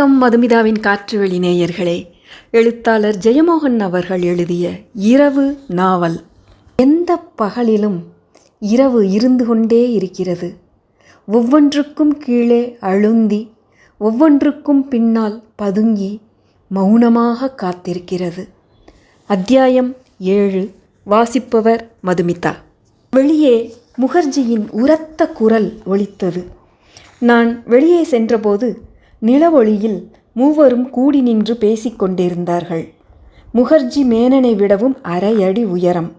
வணக்கம் மதுமிதாவின் காற்றுவெளி நேயர்களே. எழுத்தாளர் ஜெயமோகன் அவர்கள் எழுதிய இரவு நாவல். எந்த பகலிலும் இரவு இருந்து கொண்டே இருக்கிறது. ஒவ்வொன்றுக்கும் கீழே அழுந்தி ஒவ்வொன்றுக்கும் பின்னால் பதுங்கி மௌனமாக காத்திருக்கிறது. அத்தியாயம் ஏழு. வாசிப்பவர் மதுமிதா. வெளியே முகர்ஜியின் உரத்த குரல் ஒலித்தது. நான் வெளியே சென்றபோது நிலவொளியில் மூவரும் கூடி நின்று பேசிக்கொண்டிருந்தார்கள். முகர்ஜி மேனனை விடவும் அரை அடி உயரம்.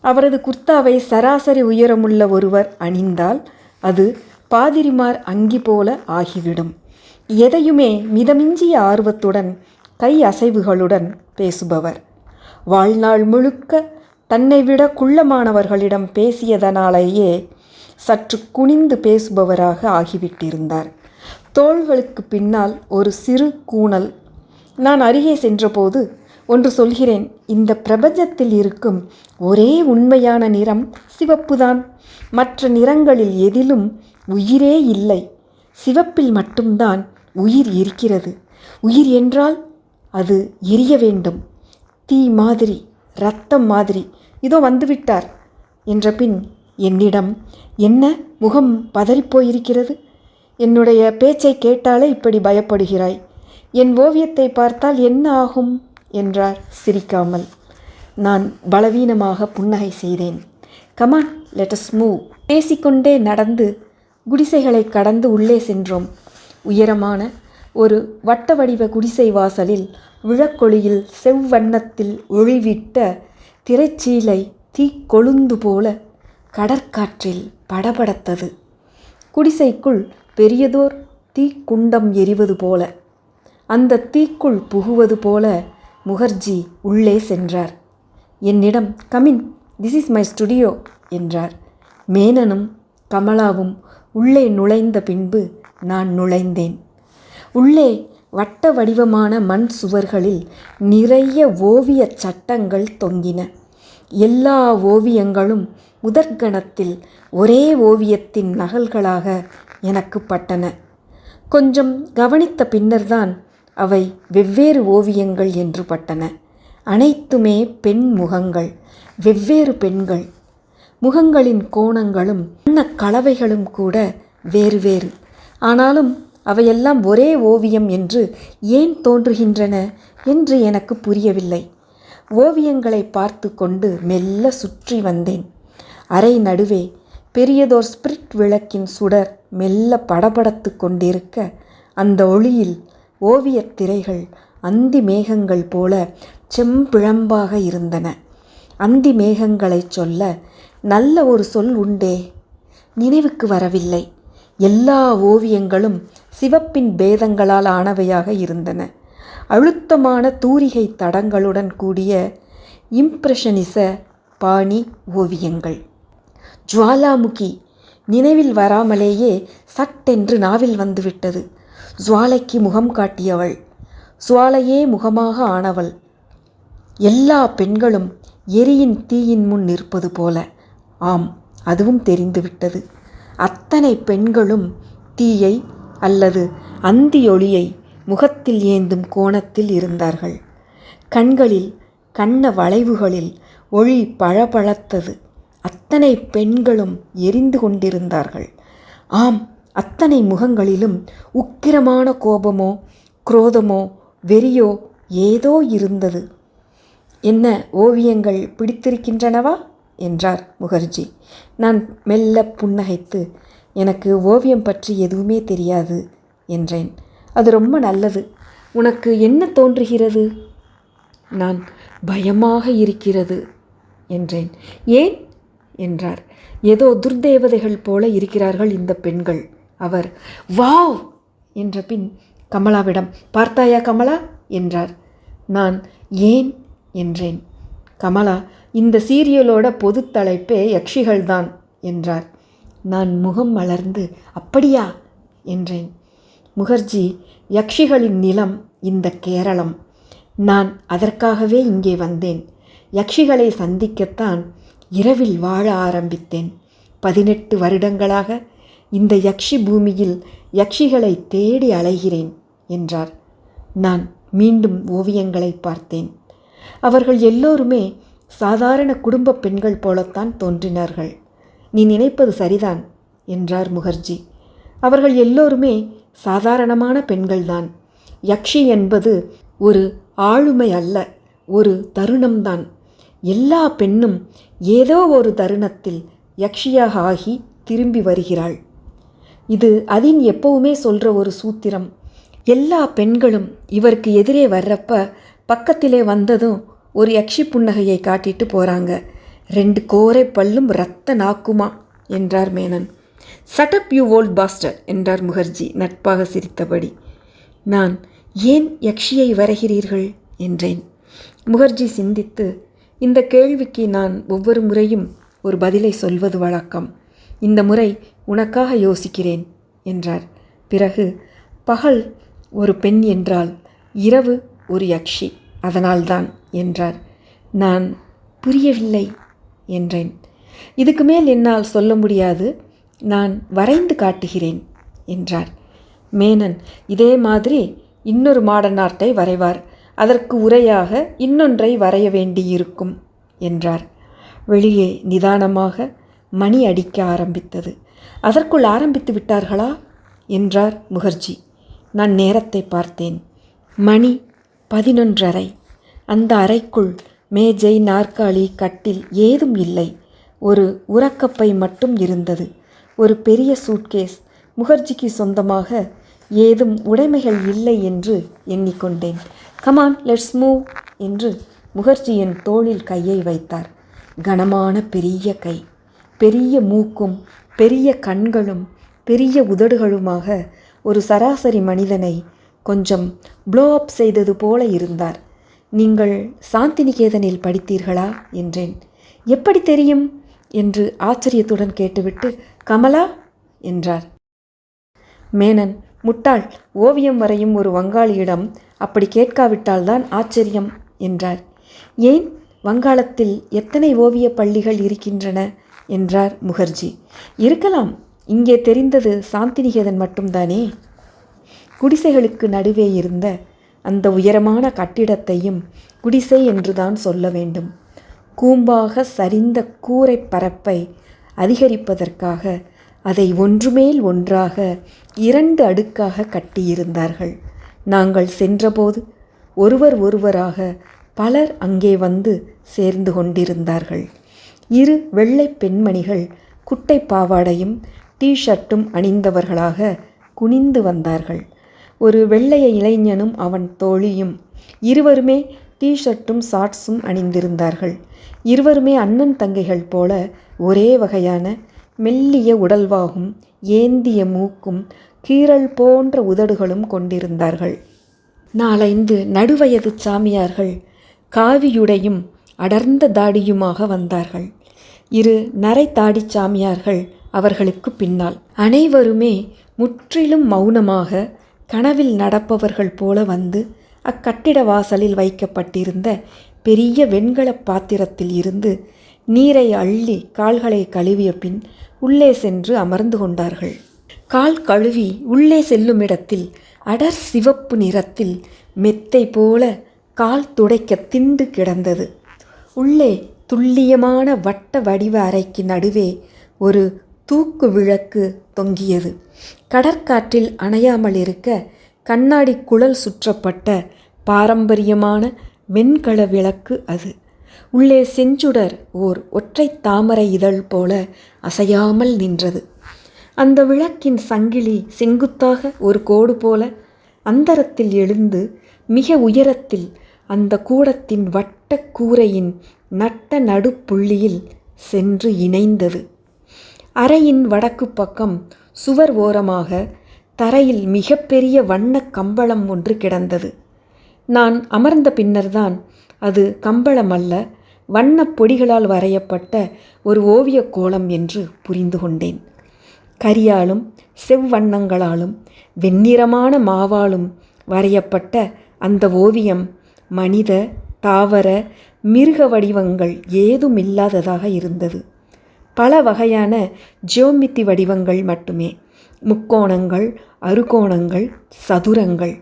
அவரது குர்தாவை சராசரி உயரமுள்ள ஒருவர் அணிந்தால் அது பாதிரிமார் அங்கி போல ஆகிவிடும். எதையுமே மிதமிஞ்சிய ஆர்வத்துடன் கை அசைவுகளுடன் பேசுபவர். வாழ்நாள் முழுக்க தன்னை விட குள்ளமானவர்களிடம் பேசியதனாலேயே சற்று குனிந்து பேசுபவராக ஆகிவிட்டிருந்தார். தோள்களுக்கு பின்னால் ஒரு சிறு கூணல். நான் அருகே சென்றபோது ஒன்று சொல்கிறேன் இந்த பிரபஞ்சத்தில் இருக்கும் ஒரே உண்மையான நிறம் சிவப்புதான். மற்ற நிறங்களில் எதிலும் உயிரே இல்லை. சிவப்பில் மட்டும்தான் உயிர் இருக்கிறது. உயிர் என்றால் அது எரிய வேண்டும். தீ மாதிரி ரத்தம் மாதிரி. இதோ வந்துவிட்டார். என்ற பின் என்னிடம் என்ன? முகம் பதறிப்போயிருக்கிறது என்னுடைய பேச்சை கேட்டாலே இப்படி பயப்படுகிறாய். என் ஓவியத்தை பார்த்தால் என்ன ஆகும்? என்றார் சிரிக்காமல். நான் பலவீனமாக புன்னகை செய்தேன். கமான் லெட்டஸ் மூவ் பேசிக்கொண்டே நடந்து குடிசைகளை கடந்து உள்ளே சென்றோம். உயரமான ஒரு வட்ட வடிவ குடிசை வாசலில் விழக்கொளியில் செவ்வண்ணத்தில் ஒளிவிட்ட திரைச்சீலை தீக்கொழுந்து போல கடற்காற்றில் படபடத்தது. குடிசைக்குள் பெரியதோர் தீக்குண்டம் எரிவது போல. அந்த தீக்குள் புகுவது போல முகர்ஜி உள்ளே சென்றார். என்னிடம் come in this is my studio என்றார். மேனனும் கமலாவும் உள்ளே நுழைந்த பின்பு நான் நுழைந்தேன். உள்ளே வட்ட வடிவமான மண் சுவர்களில் நிறைய ஓவிய சட்டங்கள் தொங்கின. எல்லா ஓவியங்களும் முதற்கணத்தில் ஒரே ஓவியத்தின் நகல்களாக எனக்கு பட்டன. கொஞ்சம் கவனித்த பின்னர்தான் அவை வெவ்வேறு ஓவியங்கள் என்று பட்டன. அனைத்துமே பெண் முகங்கள் வெவ்வேறு பெண்கள். முகங்களின் கோணங்களும் வண்ண கலவைகளும் கூட வேறு வேறு. ஆனாலும் அவையெல்லாம் ஒரே ஓவியம் என்று ஏன் தோன்றுகின்றன என்று எனக்கு புரியவில்லை. ஓவியங்களை பார்த்து கொண்டு மெல்ல சுற்றி வந்தேன். அறை நடுவே பெரியதோர் ஸ்பிரிட் விளக்கின் சுடர் மெல்ல படபடத்து கொண்டிருக்க அந்த ஒளியில் ஓவியத் திரைகள் அந்தி மேகங்கள் போல செம்பிழம்பாக இருந்தன. அந்தி மேகங்களைச் சொல்ல நல்ல ஒரு சொல் உண்டே நினைவுக்கு வரவில்லை. எல்லா ஓவியங்களும் சிவப்பின் பேதங்களால் ஆனவையாக இருந்தன. அழுத்தமான தூரிகை தடங்களுடன் கூடிய இம்ப்ரெஷனிச பாணி ஓவியங்கள். ஜுவாலாமுகி நினைவில் வராமலேயே சட்டென்று நாவில் வந்துவிட்டது. ஜுவாலைக்கு முகம் காட்டியவள். சுவாலையே முகமாக ஆனவள். எல்லா பெண்களும் எரியின் தீயின் முன் நிற்பது போல. ஆம் அதுவும் தெரிந்துவிட்டது. அத்தனை பெண்களும் தீயை அல்லது அந்தியொளியை முகத்தில் ஏந்தும் கோணத்தில் இருந்தார்கள். கண்களில் கண்ண வளைவுகளில் ஒளி பளபளத்தது. அத்தனை பெண்களும் எரிந்து கொண்டிருந்தார்கள். ஆம் அத்தனை முகங்களிலும் உக்கிரமான கோபமோ குரோதமோ வெறியோ ஏதோ இருந்தது. என்ன ஓவியங்கள் பிடித்திருக்கின்றனவா? என்றார் முகர்ஜி. நான் மெல்ல புன்னகைத்து எனக்கு ஓவியம் பற்றி எதுவுமே தெரியாது என்றேன். அது ரொம்ப நல்லது. உனக்கு என்ன தோன்றுகிறது? நான் பயமாக இருக்கிறது என்றேன். ஏன்? என்றார். ஏதோ துர்தேவதைகள் போல இருக்கிறார்கள் இந்த பெண்கள். அவர் வாவ்! என்ற பின் கமலாவிடம் பார்த்தாயா கமலா? என்றார். நான் ஏன்? என்றேன். கமலா இந்த சீரியலோட பொது தலைப்பே யக்ஷிகள்தான் என்றார். நான் முகம் மலர்ந்து அப்படியா? என்றேன். முகர்ஜி யக்ஷிகளின் நிலம் இந்த கேரளம். நான் அதற்காகவே இங்கே வந்தேன். யக்ஷிகளை சந்திக்கத்தான் இரவில் வாழ ஆரம்பித்தேன். பதினெட்டு வருடங்களாக இந்த யக்ஷி பூமியில் யக்ஷிகளை தேடி அலைகிறேன் என்றார். நான் மீண்டும் ஓவியங்களை பார்த்தேன். அவர்கள் எல்லோருமே சாதாரண குடும்ப பெண்கள் போலத்தான் தோன்றினார்கள். நீ நினைப்பது சரிதான் என்றார் முகர்ஜி. அவர்கள் எல்லோருமே சாதாரணமான பெண்கள்தான். யக்ஷி என்பது ஒரு ஆளுமை அல்ல ஒரு தருணம்தான். எல்லா பெண்ணும் ஏதோ ஒரு தருணத்தில் யக்ஷியாக ஆகி திரும்பி வருகிறாள். இது அதின் எப்பவுமே சொல்கிற ஒரு சூத்திரம். எல்லா பெண்களும் இவருக்கு எதிரே வர்றப்ப பக்கத்திலே வந்ததும் ஒரு யக்ஷி புன்னகையை காட்டிட்டு போகிறாங்க ரெண்டு கோரை பல்லும் ரத்த நாக்குமா? என்றார் மேனன். சட்டப் யூ ஓல்ட் பாஸ்டர் என்றார் முகர்ஜி நட்பாக சிரித்தபடி. நான் ஏன் யக்ஷியை வரைகிறீர்கள்? என்றேன். முகர்ஜி சிந்தித்து இந்த கேள்விக்கு நான் ஒவ்வொரு முறையும் ஒரு பதிலை சொல்வது வழக்கம். இந்த முறை உனக்காக யோசிக்கிறேன் என்றார். பிறகு பகல் ஒரு பெண் என்றால் இரவு ஒரு யக்ஷி அதனால்தான் என்றார். நான் புரியவில்லை என்றேன். இதுக்கு மேல் என்னால் சொல்ல முடியாது நான் வரைந்து காட்டுகிறேன் என்றார். மேனன் இதே மாதிரி இன்னொரு மாடர்ன் ஆர்ட்டை வரைவார் அதற்கு உரையாக இன்னொன்றை வரைய வேண்டியிருக்கும் என்றார். வெளியே நிதானமாக மணி அடிக்க ஆரம்பித்தது. அதற்குள் ஆரம்பித்து விட்டார்களா? என்றார் முகர்ஜி. நான் நேரத்தை பார்த்தேன். மணி பதினொன்றரை. அந்த அறைக்குள் மேஜை நாற்காலி கட்டில் ஏதும் இல்லை. ஒரு உறக்கப்பை மட்டும் இருந்தது. ஒரு பெரிய சூட்கேஸ். முகர்ஜிக்கு சொந்தமாக ஏதும் உடைமைகள் இல்லை என்று எண்ணிக்கொண்டேன். கமான் லெட்ஸ் மூவ் என்று முகர்ஜியின் தோளில் கையை வைத்தார். கனமான பெரிய கை பெரிய மூக்கும் பெரிய கண்களும் பெரிய உதடுகளுமாக ஒரு சராசரி மனிதனை கொஞ்சம் ப்ளோ அப் செய்தது போல இருந்தார். நீங்கள் சாந்திநிகேதனில் படித்தீர்களா? என்றேன். எப்படி தெரியும்? என்று ஆச்சரியத்துடன் கேட்டுவிட்டு கமலா? என்றார். மேனன் முட்டாள் ஓவியம் வரையும் ஒரு வங்காளியிடம் அப்படி கேட்காவிட்டால்தான் ஆச்சரியம் என்றார். ஏன்? வங்காளத்தில் எத்தனை ஓவியப் பள்ளிகள் இருக்கின்றன? என்றார் முகர்ஜி. இருக்கலாம். இங்கே தெரிந்தது சாந்திநிகேதன் மட்டும்தானே? குடிசைகளுக்கு நடுவே இருந்த அந்த உயரமான கட்டிடத்தையும் குடிசை என்றுதான் சொல்ல வேண்டும். கூம்பாக சரிந்த கூரை பரப்பை அதிகரிப்பதற்காக அதை ஒன்றுமேல் ஒன்றாக இரண்டு அடுக்காக கட்டியிருந்தார்கள். நாங்கள் சென்றபோது ஒருவர் ஒருவராக பலர் அங்கே வந்து சேர்ந்து கொண்டிருந்தார்கள். இரு வெள்ளை பெண்மணிகள் குட்டை பாவாடையும் டீஷர்ட்டும் அணிந்தவர்களாக குனிந்து வந்தார்கள். ஒரு வெள்ளைய இளைஞனும் அவன் தோழியும் இருவருமே டீ-ஷர்ட்டும் ஷார்ட்ஸும் அணிந்திருந்தார்கள். இருவருமே அண்ணன் தங்கைகள் போல ஒரே வகையான மெல்லிய உடல்வாகும் ஏந்திய மூக்கும் கீறல் போன்ற உதடுகளும் கொண்டிருந்தார்கள். நாலைந்து நடுவயது சாமியார்கள் காவியுடையும் அடர்ந்த தாடியுமாக வந்தார்கள். இரு நரை தாடிச் சாமியார்கள் அவர்களுக்கு பின்னால். அனைவருமே முற்றிலும் மௌனமாக கனவில் நடப்பவர்கள் போல வந்து அக்கட்டிட வாசலில் வைக்கப்பட்டிருந்த பெரிய வெண்கலப் பாத்திரத்தில் இருந்து நீரை அள்ளி கால்களை கழுவிய பின் உள்ளே சென்று அமர்ந்து கொண்டார்கள். கால் கழுவி உள்ளே செல்லும் இடத்தில் அடர் சிவப்பு நிறத்தில் மெத்தை போல கால் துடைக்க திண்டு கிடந்தது. உள்ளே துல்லியமான வட்ட வடிவ அறைக்கு நடுவே ஒரு தூக்கு விளக்கு தொங்கியது. கடற்காற்றில் அணையாமல் இருக்க கண்ணாடி குழல் சுற்றப்பட்ட பாரம்பரியமான வெண்கல விளக்கு அது. உள்ளே செஞ்சுடர் ஓர் ஒற்றை தாமரை இதழ் போல அசையாமல் நின்றது. அந்த விளக்கின் சங்கிலி செங்குத்தாக ஒரு கோடு போல அந்தரத்தில் எழுந்து மிக உயரத்தில் அந்த கூடத்தின் வட்ட கூரையின் நட்ட நடுப்புள்ளியில் சென்று இணைந்தது. அறையின் வடக்கு பக்கம் சுவர் ஓரமாக தரையில் மிகப்பெரிய வண்ணக் கம்பளம் ஒன்று கிடந்தது. நான் அமர்ந்த பின்னர்தான் அது கம்பளம் அல்ல வண்ணப் பொடிகளால் வரையப்பட்ட ஒரு ஓவியக் கோலம் என்று புரிந்து கொண்டேன். கரியாலும் செவ்வண்ணங்களாலும் வெண்ணிறமான மாவாலும் வரையப்பட்ட அந்த ஓவியம் மனித தாவர மிருக வடிவங்கள் ஏதுமில்லாததாக இருந்தது. பல வகையான ஜியோமித்தி வடிவங்கள் மட்டுமே. முக்கோணங்கள் அறுகோணங்கள் சதுரங்கள்.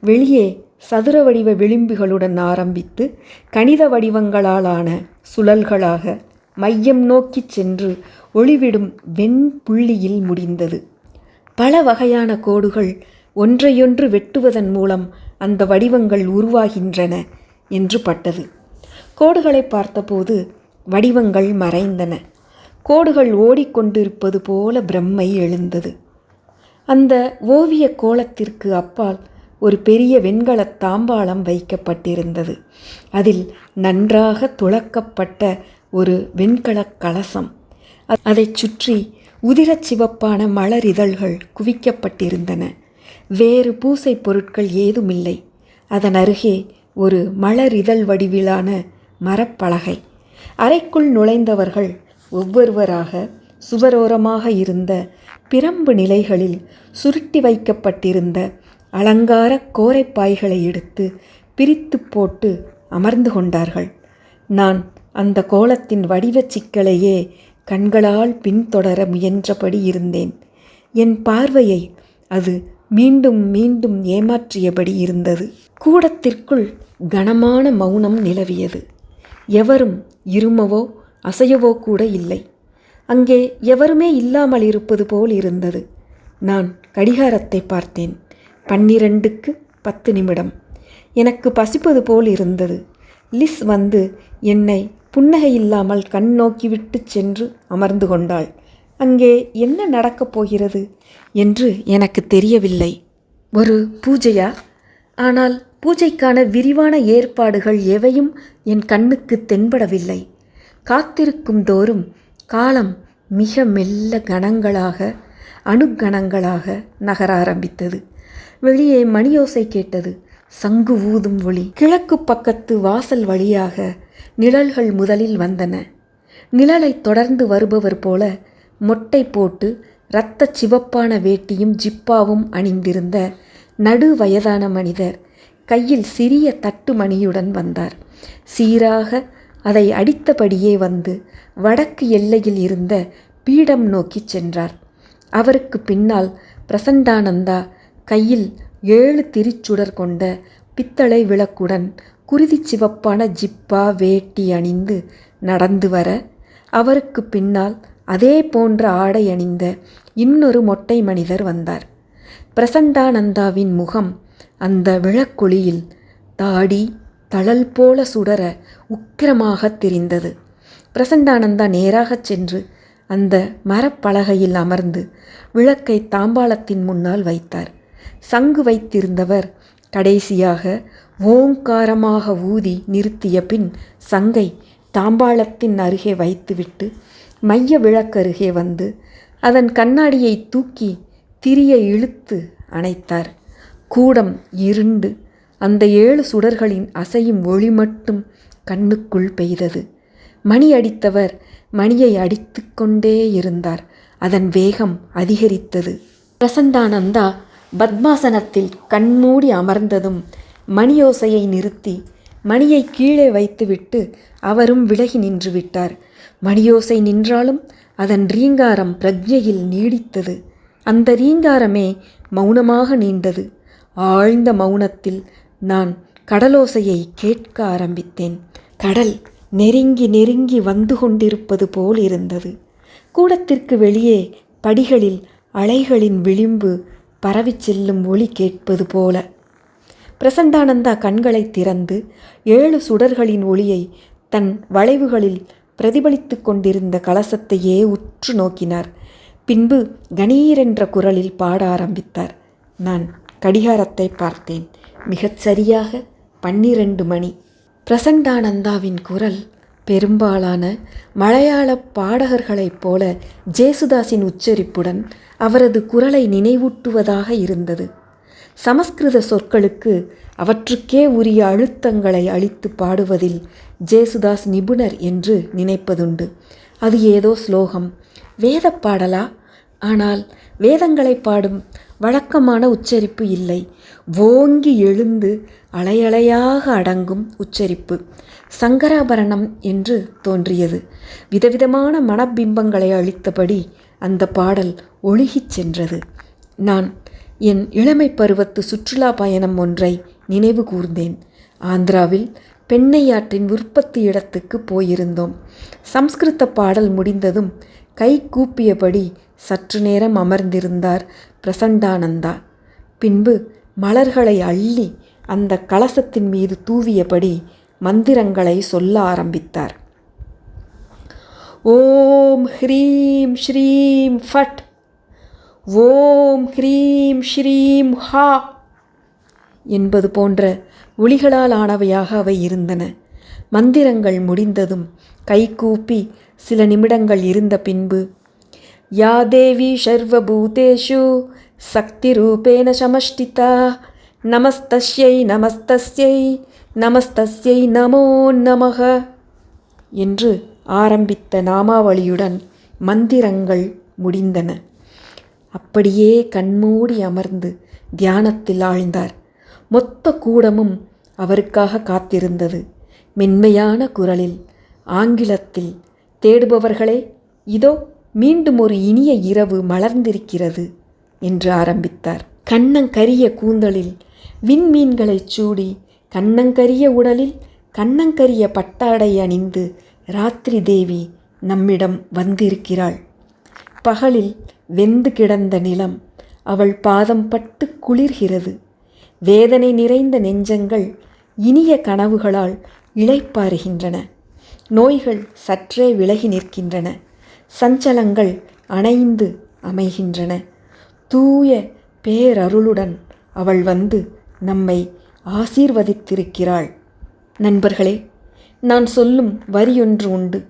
வெளியே சதுர வடிவ விளிம்புகளுடன் ஆரம்பித்து கணித வடிவங்களாலான சுழல்களாக மையம் நோக்கிச் சென்று ஒளிவிடும் வெண்புள்ளியில் முடிந்தது. பல வகையான கோடுகள் ஒன்றையொன்று வெட்டுவதன் மூலம் அந்த வடிவங்கள் உருவாகின்றன என்று பட்டது. கோடுகளை பார்த்தபோது வடிவங்கள் மறைந்தன. கோடுகள் ஓடிக்கொண்டிருப்பது போல பிரம்மை எழுந்தது. அந்த ஓவிய கோலத்திற்கு அப்பால் ஒரு பெரிய வெண்கலத் தாம்பாளம் வைக்கப்பட்டிருந்தது. அதில் நன்றாக துளக்கப்பட்ட ஒரு வெண்கலக் கலசம். அதைச் சுற்றி உதிரச் சிவப்பான மலரிதழ்கள் குவிக்கப்பட்டிருந்தன. வேறு பூசை பொருட்கள் ஏதுமில்லை. அதன் அருகே ஒரு மலரிதழ் வடிவிலான மரப்பலகை. அறைக்குள் நுழைந்தவர்கள் ஒவ்வொருவராக சுவரோரமாக இருந்த பிரம்பு நிலைகளில் சுருட்டி வைக்கப்பட்டிருந்த அலங்கார கோரைப்பாய்களை எடுத்து பிரித்து போட்டு அமர்ந்து கொண்டார்கள். நான் அந்த கோலத்தின் வடிவச் சிக்கலையே கண்களால் பின்தொடர முயன்றபடி இருந்தேன். என் பார்வையை அது மீண்டும் மீண்டும் ஏமாற்றியபடி இருந்தது. கூடத்திற்குள் கனமான மௌனம் நிலவியது. எவரும் இருமவோ அசையவோ கூட இல்லை. அங்கே எவருமே இல்லாமல் இருப்பது போல் இருந்தது. நான் கடிகாரத்தை பார்த்தேன். பன்னிரண்டுக்கு பத்து நிமிடம். எனக்கு பசிப்பது போல் இருந்தது. லிஸ் வந்து என்னை புன்னகை இல்லாமல் கண் நோக்கிவிட்டு சென்று அமர்ந்து கொண்டாள். அங்கே என்ன நடக்கப் போகிறது? என்று எனக்கு தெரியவில்லை. ஒரு பூஜையா? ஆனால் பூஜைக்கான விரிவான ஏற்பாடுகள் எவையும் என் கண்ணுக்கு தென்படவில்லை. காத்திருக்கும் தோறும் காலம் மிக மெல்ல கணங்களாக அணுக்கணங்களாக நகர ஆரம்பித்தது. வெளியே மணியோசை கேட்டது. சங்கு ஊதும் ஒளி. கிழக்கு பக்கத்து வாசல் வழியாக நிழல்கள் முதலில் வந்தன. நிழலைத் தொடர்ந்து வருபவர் போல மொட்டை போட்டு இரத்த சிவப்பான வேட்டியும் ஜிப்பாவும் அணிந்திருந்த நடு வயதான மனிதர் கையில் சிறிய தட்டு மணியுடன் வந்தார். சீராக அதை அடித்தபடியே வந்து வடக்கு எல்லையில் இருந்த பீடம் நோக்கிச் சென்றார். அவருக்கு பின்னால் பிரசண்டானந்தா கையில் ஏழு திரிச்சுடர் கொண்ட பித்தளை விளக்குடன் குருதிச் சிவப்பான ஜிப்பா வேட்டி அணிந்து நடந்து வர அவருக்கு பின்னால் அதே போன்ற ஆடை அணிந்த இன்னொரு மொட்டை மனிதர் வந்தார். பிரசண்டானந்தாவின் முகம் அந்த விளக்குழியில் தாடி தழல் போல சுடர உக்கிரமாகத் தெரிந்தது. பிரசண்டானந்தா நேராகச் சென்று அந்த மரப்பலகையில் அமர்ந்து விளக்கை தாம்பாளத்தின் முன்னால் வைத்தார். சங்கு வைத்திருந்தவர் கடைசியாக ஓங்காரமாக ஊதி நிறுத்திய பின் சங்கை தாம்பாளத்தின் அருகே வைத்துவிட்டு மைய விளக்கருகே வந்து அதன் கண்ணாடியை தூக்கி திரிய இழுத்து அணைத்தார். கூடம் இருண்டு அந்த ஏழு சுடர்களின் அசையும் ஒளி மட்டும் கண்ணுக்குள் பெய்தது. மணி அடித்தவர் மணியை அடித்துக்கொண்டே இருந்தார். அதன் வேகம் அதிகரித்தது. பிரசந்தானந்தா பத்மாசனத்தில் கண்மூடி அமர்ந்ததும் மணியோசையை நிறுத்தி மணியை கீழே வைத்துவிட்டு அவரும் விலகி நின்று விட்டார். மணியோசை நின்றாலும் அதன் ரீங்காரம் பிரக்ஞையில் நீடித்தது. அந்த ரீங்காரமே மௌனமாக நீண்டது. ஆழ்ந்த மௌனத்தில் நான் கடலோசையை கேட்க ஆரம்பித்தேன். கடல் நெருங்கி நெருங்கி வந்து கொண்டிருப்பது போல் இருந்தது. கூடத்திற்கு வெளியே படிகளில் அலைகளின் விளிம்பு பரவிச் செல்லும் ஒளி கேட்பது போல. பிரசண்டானந்தா கண்களை திறந்து ஏழு சுடர்களின் ஒளியை தன் வளைவுகளில் பிரதிபலித்து கொண்டிருந்த கலசத்தையே உற்று நோக்கினார். பின்பு கணீரென்ற குரலில் பாட ஆரம்பித்தார். நான் கடிகாரத்தை பார்த்தேன். மிகச் சரியாக பன்னிரண்டு மணி பிரசண்டானந்தாவின் குரல் பெரும்பாலான மலையாள பாடகர்களைப் போல ஜேசுதாஸின் உச்சரிப்புடன் அவரது குரலை நினைவூட்டுவதாக இருந்தது. சமஸ்கிருத சொற்களுக்கு அவற்றுக்கே உரிய அழுத்தங்களை அளித்து பாடுவதில் ஜேசுதாஸ் நிபுணர் என்று நினைப்பதுண்டு. அது ஏதோ ஸ்லோகம். வேத பாடலா? ஆனால் வேதங்களை பாடும் வழக்கமான உச்சரிப்பு இல்லை. ஓங்கி எழுந்து அலையலையாக அடங்கும் உச்சரிப்பு. சங்கராபரணம் என்று தோன்றியது. விதவிதமான மனப்பிம்பங்களை அளித்தபடி அந்த பாடல் ஒழுகிச் சென்றது. நான் என் இளமை பருவத்து சுற்றுலா பயணம் ஒன்றை நினைவு கூர்ந்தேன். ஆந்திராவில் பெண்ணையாற்றின் உற்பத்தி இடத்துக்கு போயிருந்தோம். சம்ஸ்கிருத பாடல் முடிந்ததும் கை கூப்பியபடி சற்று நேரம் அமர்ந்திருந்தார் பிரசண்டானந்தா. பின்பு மலர்களை அள்ளி அந்த கலசத்தின் மீது தூவியபடி மந்திரங்களை சொல்ல ஆரம்பித்தார். ஓம் ஹ்ரீம் ஸ்ரீம் ஃபட் ஓம் ஹ்ரீம் ஸ்ரீம் ஹா என்பது போன்ற ஒளிகளால் ஆனவையாக அவை இருந்தன. மந்திரங்கள் முடிந்ததும் கைகூப்பி சில நிமிடங்கள் இருந்த பின்பு யா தேவி சர்வபூதேஷு சக்தி ரூபேன சமஷ்டிதா நமஸ்தஸ்யை நமஸ்தஸ்யை நமஸ்தஸ்யை நமோ நமக என்று ஆரம்பித்த நாமாவளியுடன் மந்திரங்கள் முடிந்தன. அப்படியே கண்மூடி அமர்ந்து தியானத்தில் ஆழ்ந்தார். மொத்த கூடமும் அவருக்காக காத்திருந்தது. மென்மையான குரலில் ஆங்கிலத்தில் தேடுபவர்களே இதோ மீண்டும் ஒரு இனிய இரவு மலர்ந்திருக்கிறது என்று ஆரம்பித்தார். கண்ணங்கரிய கூந்தலில் விண்மீன்களைச் சூடி கண்ணங்கரிய உடலில் கண்ணங்கரிய பட்டாடை அணிந்து ராத்திரி தேவி நம்மிடம் வந்திருக்கிறாள். பகலில் வெந்து கிடந்த நிலம் அவள் பாதம் பட்டு குளிர்கிறது. வேதனை நிறைந்த நெஞ்சங்கள் இனிய கனவுகளால் இளைப்பாறுகின்றன நோய்கள் சற்றே விலகி நிற்கின்றன. சஞ்சலங்கள் அணைந்து அமைகின்றன. தூய பேரருளுடன் அவள் வந்து நம்மை ஆசீர்வதித்திருக்கிறாள். நண்பர்களே நான் சொல்லும் வரியொன்று உண்டு.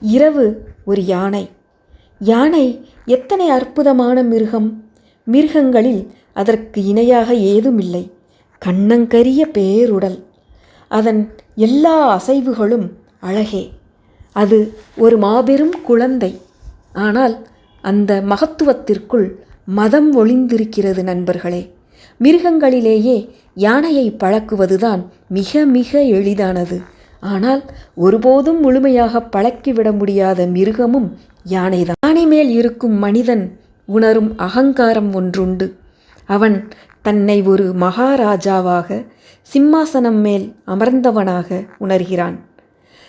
இரவு ஒரு யானை யானை எத்தனை அற்புதமான மிருகம்? மிருகங்களில் அதற்கு இணையாக ஏதுமில்லை. கண்ணங்கரிய பேருடல். அதன் எல்லா அசைவுகளும் அழகே. அது ஒரு மாபெரும் குழந்தை. ஆனால் அந்த மகத்துவத்திற்குள் மதம் ஒளிந்திருக்கிறது நண்பர்களே. மிருகங்களிலேயே யானையை பழக்குவதுதான் மிக மிக எளிதானது. ஆனால் ஒருபோதும் முழுமையாக பழக்கிவிட முடியாத மிருகமும் யானைதான். யானை மேல் இருக்கும் மனிதன் உணரும் அகங்காரம் ஒன்றுண்டு. அவன் தன்னை ஒரு மகாராஜாவாக சிம்மாசனம் மேல் அமர்ந்தவனாக உணர்கிறான்.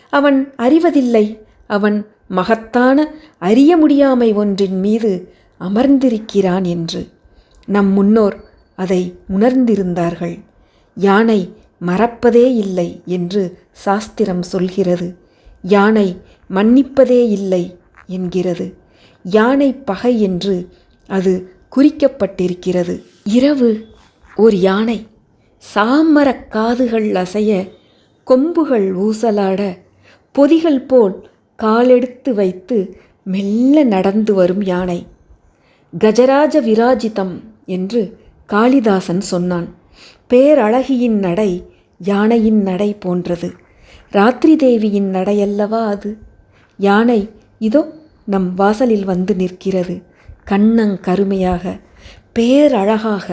அவன் அறிவதில்லை. அவன் மகத்தான அறிய முடியாமை ஒன்றின் மீது அமர்ந்திருக்கிறான் என்று. நம் முன்னோர் அதை உணர்ந்திருந்தார்கள். யானை மறப்பதே இல்லை என்று சாஸ்திரம் சொல்கிறது. யானை மன்னிப்பதே இல்லை. என்கிறது. யானை பகை என்று அது குறிக்கப்பட்டிருக்கிறது. இரவு ஒரு யானை சாமரக் காதுகள் அசைய கொம்புகள் ஊசலாட பொதிகள் போல் காலெடுத்து வைத்து மெல்ல நடந்து வரும் யானை. கஜராஜ விராஜிதம் என்று காளிதாசன் சொன்னான். பேரழகியின் நடை யானையின் நடை போன்றது. ராத்திரி தேவியின் நடையல்லவா அது? யானை இதோ நம் வாசலில் வந்து நிற்கிறது. கண்ணங் கருமையாக பேரழகாக.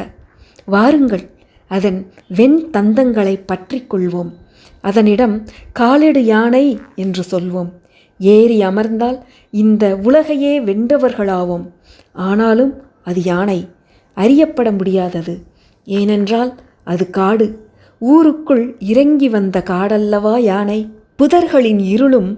வாருங்கள் அதன் வெண் தந்தங்களை பற்றி கொள்வோம். அதனிடம் காலெடு யானை என்று சொல்வோம். ஏறி அமர்ந்தால் இந்த உலகையே வென்றவர்களாவோம். ஆனாலும் அது யானை அறியப்பட முடியாதது. ஏனென்றால் அது காடு. ஊருக்குள் இறங்கி வந்த காடல்லவா யானை புதர்களின் இருளும்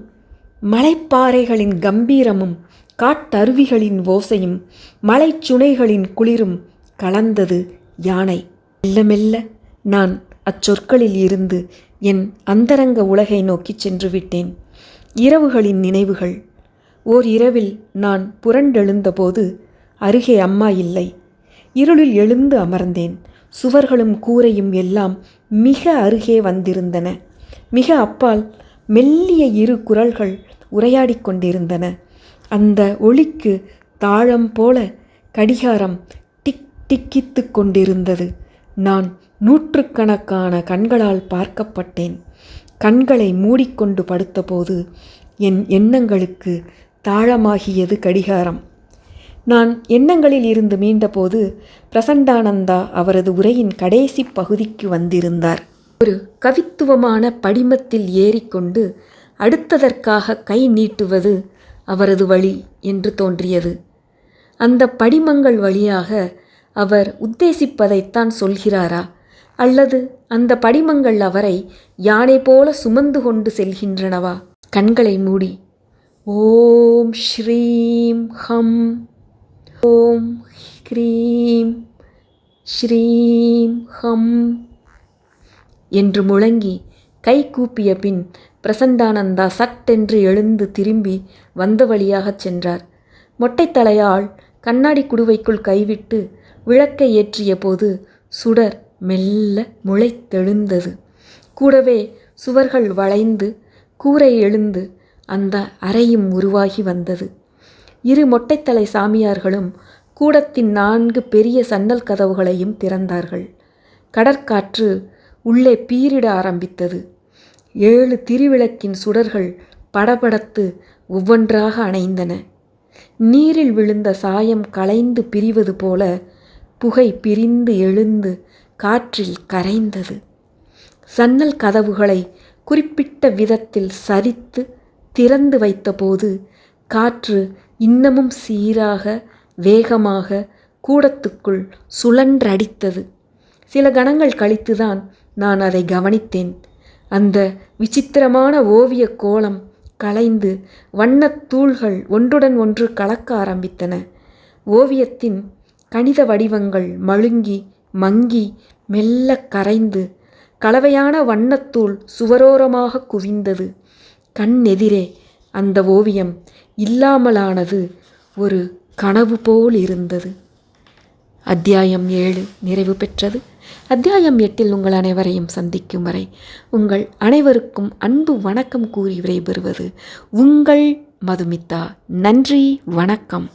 மலைப்பாறைகளின் கம்பீரமும் காட்டருவிகளின் ஓசையும் மலைச்சுனைகளின் குளிரும் கலந்தது யானை. மெல்ல மெல்ல நான் அச்சொற்களில் இருந்து என் அந்தரங்க உலகை நோக்கிச் சென்று விட்டேன். இரவுகளின் நினைவுகள். ஓர் இரவில் நான் புரண்டெழுந்தபோது அருகே அம்மா இல்லை. இருளில் எழுந்து அமர்ந்தேன். சுவர்களும் கூரையும் எல்லாம் மிக அருகே வந்திருந்தன. மிக அப்பால் மெல்லிய இரு குரல்கள் உரையாடிக் கொண்டிருந்தன. அந்த ஒளிக்கு தாழம் போல கடிகாரம் டிக் டிக்கித்து கொண்டிருந்தது. நான் நூற்றுக்கணக்கான கண்களால் பார்க்கப்பட்டேன். கண்களை மூடிக்கொண்டு படுத்தபோது என் எண்ணங்களுக்கு தாழமாகியது கடிகாரம். நான் எண்ணங்களில் இருந்து மீண்டபோது பிரசண்டானந்தா அவரது உரையின் கடைசி பகுதிக்கு வந்திருந்தார். ஒரு கவித்துவமான படிமத்தில் ஏறிக்கொண்டு அடுத்ததற்காக கை நீட்டுவது அவரது வழி என்று தோன்றியது. அந்த படிமங்கள் வழியாக அவர் உத்தேசிப்பதைத்தான் சொல்கிறாரா? அல்லது அந்த படிமங்கள் அவரை யானை போல சுமந்து கொண்டு செல்கின்றனவா? கண்களை மூடி. ஓம் ஸ்ரீம் ஹம். ஓம் க்ரீம் ஸ்ரீம் ஹம். என்று முழங்கி கை கூப்பிய பின் பிரசண்டானந்தா சட்டென்று எழுந்து திரும்பி வந்த வழியாகச் சென்றார். மொட்டைத்தலையால் கண்ணாடி குடுவைக்குள் கைவிட்டு விளக்கை ஏற்றிய போது சுடர் மெல்ல முளைத்தெழுந்தது. கூடவே சுவர்கள் வளைந்து கூரை எழுந்து அந்த அறையும் உருவாகி வந்தது. இரு மொட்டைத்தலை சாமியார்களும் கூடத்தின் நான்கு பெரிய சன்னல் கதவுகளையும் திறந்தார்கள். கடற்காற்று உள்ளே பீரிட ஆரம்பித்தது. ஏழு திரிவிளக்கின் சுடர்கள் படபடத்து ஒவ்வொன்றாக அணைந்தன. நீரில் விழுந்த சாயம் களைந்து பிரிவது போல புகை பிரிந்து எழுந்து காற்றில் கரைந்தது. சன்னல் கதவுகளை குறிப்பிட்ட விதத்தில் சரித்து திறந்து வைத்தபோது காற்று இன்னமும் சீராக வேகமாக கூடத்துக்குள் சுழன்றடித்தது. சில கணங்கள் கழித்துதான் நான் அதை கவனித்தேன். அந்த விசித்திரமான ஓவியக் கோலம் கலைந்து வண்ணத் தூள்கள் ஒன்றுடன் ஒன்று கலக்க ஆரம்பித்தன. ஓவியத்தின் கணித வடிவங்கள் மழுங்கி மங்கி மெல்ல கரைந்து கலவையான வண்ணத்தூள் சுவரோரமாக குவிந்தது. கண்ணெதிரே அந்த ஓவியம் இல்லாமலானது ஒரு கனவு போல் இருந்தது. அத்தியாயம் ஏழு நிறைவு பெற்றது. அத்தியாயம் எட்டில் உங்கள் அனைவரையும் சந்திக்கும் வரை உங்கள் அனைவருக்கும் அன்பு வணக்கம் கூறி விடைபெறுவது உங்கள் மதுமிதா. நன்றி வணக்கம்.